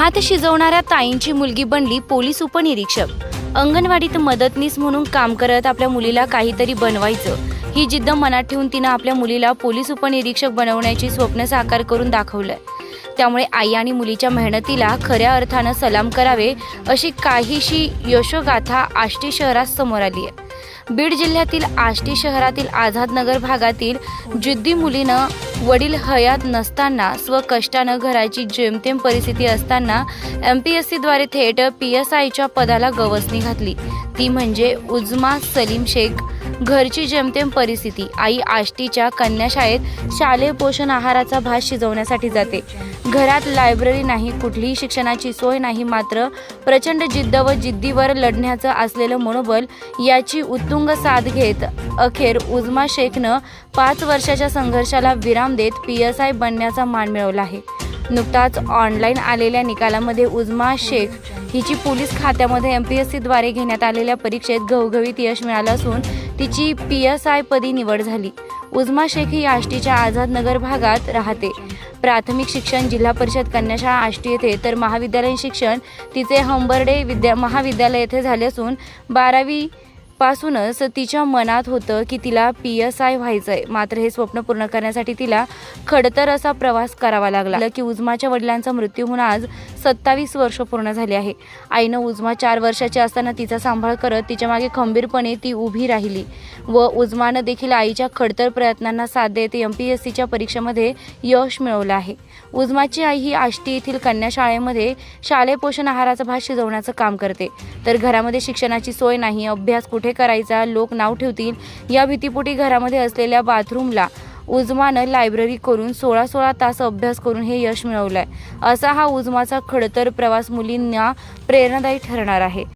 भात शिजवणाऱ्या ताईंची मुलगी बनली पोलीस उपनिरीक्षक. अंगणवाडीत मदतनीस म्हणून काम करत आपल्या मुलीला काहीतरी बनवायचं. ही जिद्द मनात ठेवून तिनं आपल्या मुलीला पोलीस उपनिरीक्षक बनवण्याची स्वप्न साकार करून दाखवलंय त्यामुळे आई आणि मुलीच्या मेहनतीला खऱ्या अर्थानं सलाम करावे अशी काहीशी यशोगाथा आष्टी शहरात समोर आली आहे बीड जिल्ह्यातील आष्टी शहरातील आझादनगर भागातील जिद्दी मुलीनं वडील हयात नसताना स्वकष्टानं घराची जेमतेम परिस्थिती असताना एम पी एस सीद्वारे थेट पी एस आयच्या पदाला गवसणी घातली. ती म्हणजे उजमा सलीम शेख. घरची जेमतेम परिस्थिती. आई आष्टीच्या कन्याशाळेत शालेय पोषण आहाराचा भात शिजवण्यासाठी जाते. घरात लायब्ररी नाही कुठलीही शिक्षणाची सोय नाही मात्र प्रचंड जिद्द व जिद्दीवर लढण्याचं असलेलं मनोबल याची उत्तुंग साथ घेत अखेर उजमा शेखनं पाच वर्षाच्या संघर्षाला विराम देत पी एस आय बनण्याचा मान मिळवला आहे. नुकताच ऑनलाईन आलेल्या निकालामध्ये उजमा शेख हिची पोलीस खात्यामध्ये एम पी एस सीद्वारे घेण्यात आलेल्या परीक्षेत घवघवीत यश मिळालं असून तिची पी एस आय पदी निवड झाली. उजमा शेख ही आष्टीच्या आझादनगर भागात राहते. प्राथमिक शिक्षण जिल्हा परिषद कन्याशाळा आष्टी येथे तर महाविद्यालयीन शिक्षण तिचे हंबर्डे विद्या महाविद्यालय येथे झाले असून बारावी पासूनच तिच्या मनात होतं की तिला पी एस आय व्हायचं आहे मात्र हे स्वप्न पूर्ण करण्यासाठी तिला खडतर असा प्रवास करावा लागला की उजमाच्या वडिलांचा मृत्यू होऊन आज सत्तावीस वर्ष पूर्ण झाली आहे. आईनं उजमा चार वर्षाची असताना तिचा सांभाळ करत तिच्यामागे खंबीरपणे ती उभी राहिली व उजमानं देखील आईच्या खडतर प्रयत्नांना साथ देत एम पी एस सीच्या परीक्षेमध्ये यश मिळवलं आहे. उजमाची आई ही आष्टी येथील कन्या शाळेमध्ये शालेय पोषण आहाराचा भात शिजवण्याचं काम करते. तर घरामध्ये शिक्षणाची सोय नाही अभ्यास कुठे करायचा लोक नाव ठेवतील या भीतीपोटी घरामध्ये असलेल्या बाथरूमला उजमानं लायब्ररी करून सोळा सोळा तास अभ्यास करून हे यश मिळवलंय. असा हा उजमाचा खडतर प्रवास मुलींना प्रेरणादायी ठरणार आहे.